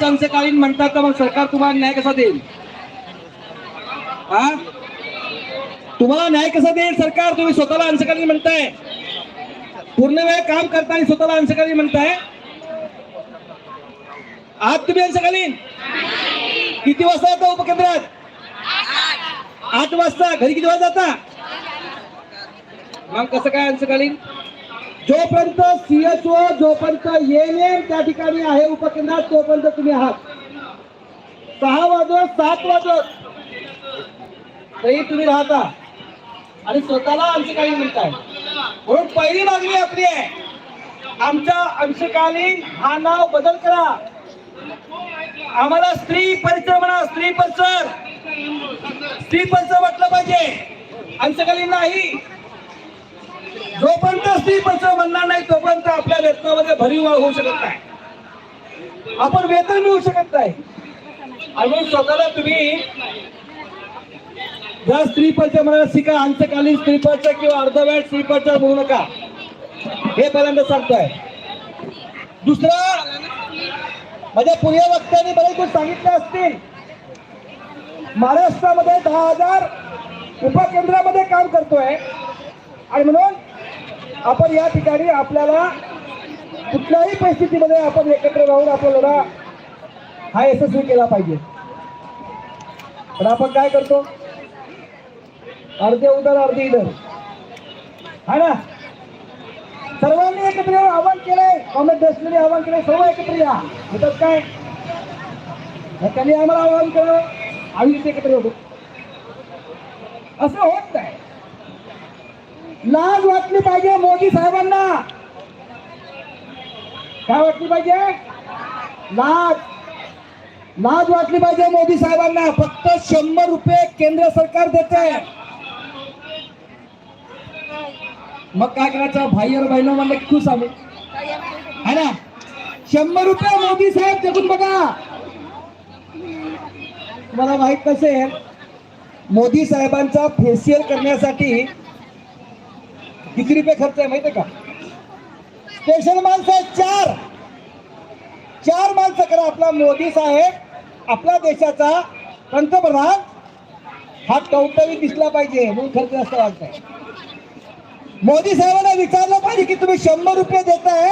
तुम्हीच अंशकालीन म्हणतात तर मग सरकार तुम्हाला न्याय कसा देईल? हा? तुम्हाला न्याय कसा देईल सरकार? तुम्ही स्वतःला अंशकालीन म्हणताय. पूर्ण वेळ काम करताना स्वतःला अंशकालीन म्हणताय. आज तुम्ही अंशकालीन? किती वाजता जाता उपकेंद्रात? आठ वाजता. घरी किती वाजता जाता? मग कसं काय अंशकालीन? जोपर्यंत सीएसओ जोपर्यंत एम त्या ठिकाणी आहे उपकेंद्रात तोपर्यंत तुम्ही आहात. सहा वाजत सात वाजत. तरी तुम्ही राहता. आणि स्वतःला अंशकालीन म्हणताय. म्हणून पहिली मागणी आपली आहे. आमच्या अंशकालीन हा नाव बदल करा. आम्हाला स्त्री परिचय म्हणा स्त्री परिचर स्त्री परिचय म्हटलं पाहिजे. अंशकालीन नाही. जोपर्यंत स्त्री परिचय म्हणणार नाही तोपर्यंत आपल्या वेतनामध्ये भरीव वाढ होऊ शकत नाही. आपण वेतन मिळू शकत नाही. आणि म्हणून स्वतःला तुम्ही जर स्त्री परिचय म्हणायला शिका अंशकालीन स्त्री परिचय किंवा अर्धवेळ स्त्री परिचय म्हणू नका. हे पहिल्यांदा सांगतोय. दुसरा माझ्या पुढे वक्त्याने बरेच गोष्ट सांगितले असतील. महाराष्ट्रामध्ये दहा हजार उपकेंद्रामध्ये काम करतोय. आणि म्हणून आपण या ठिकाणी आपल्याला कुठल्याही परिस्थितीमध्ये आपण एकत्र राहून आपला लढा हा यशस्वी केला पाहिजे. पण आपण काय करतो? अर्धे उदर अर्धे इधर हा ना? सर्वांनी एकत्र येऊन आवाहन केलंय. काँग्रेस देशमध्ये आवाहन केलंय. सर्व एकत्र या. म्हणतात काय? त्यांनी आम्हाला आवाहन केलं. आम्ही एकत्र होतो. असं होत नाही. लाज वाटली पाहिजे मोदी साहेबांना. काय वाटली पाहिजे? लाज. लाज वाटली पाहिजे मोदी साहेबांना. फक्त शंभर रुपये केंद्र सरकार देते मग काय करायचं? भाई और बहिणो म्हणलं खुश आले है ना? शंभर रुपये मोदी साहेब जगून बघा. तुम्हाला माहीत नसेल मोदी साहेबांचा फेशियल करण्यासाठी किती रुपये खर्च आहे माहिती का? स्पेशल माणसं आहेत चार. चार माणसं करा आपला मोदी साहेब आपल्या देशाचा पंतप्रधान. हा टवटवी दिसला पाहिजे म्हणून खर्च जास्त वाटतंय मोदी साहेबांना विचारलं पाहिजे की तुम्ही शंभर रुपये देताय?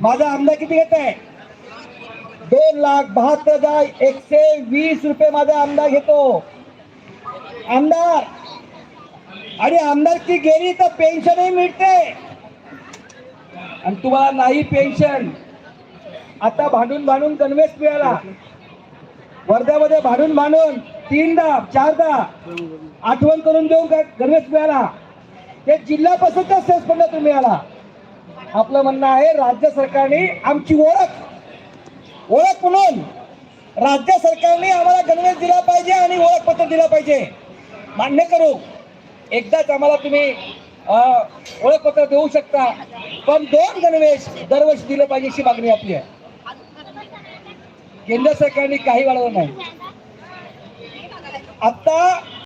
माझा आमदार किती घेत आहे दोन लाख बहात्तर हजार एकशे वीस रुपये माझा आमदार घेतो. आमदार आणि आमदारकी गेली तर पेन्शनही मिळते. आणि तुम्हाला नाही पेन्शन आता भांडून भांडून गणवेश मिळाला. वर्ध्यामध्ये भांडून भांडून तीनदा चारदा आठवण करून देऊन काय गणवेश मिळाला. ते जिल्हा परिषदच्या तुम्ही मिळाला आपलं म्हणणं आहे राज्य सरकारने आमची ओळख ओळख म्हणून राज्य सरकारने आम्हाला गणवेश दिला पाहिजे आणि ओळखपत्र दिलं पाहिजे. मान्य करू. एकदाच आम्हाला तुम्ही अं, ओळखपत्र देऊ शकता. पण दोन गणवेश दरवर्षी दिलं पाहिजे अशी मागणी आपली आहे. केंद्र सरकारने काही वाढवलं नाही. आता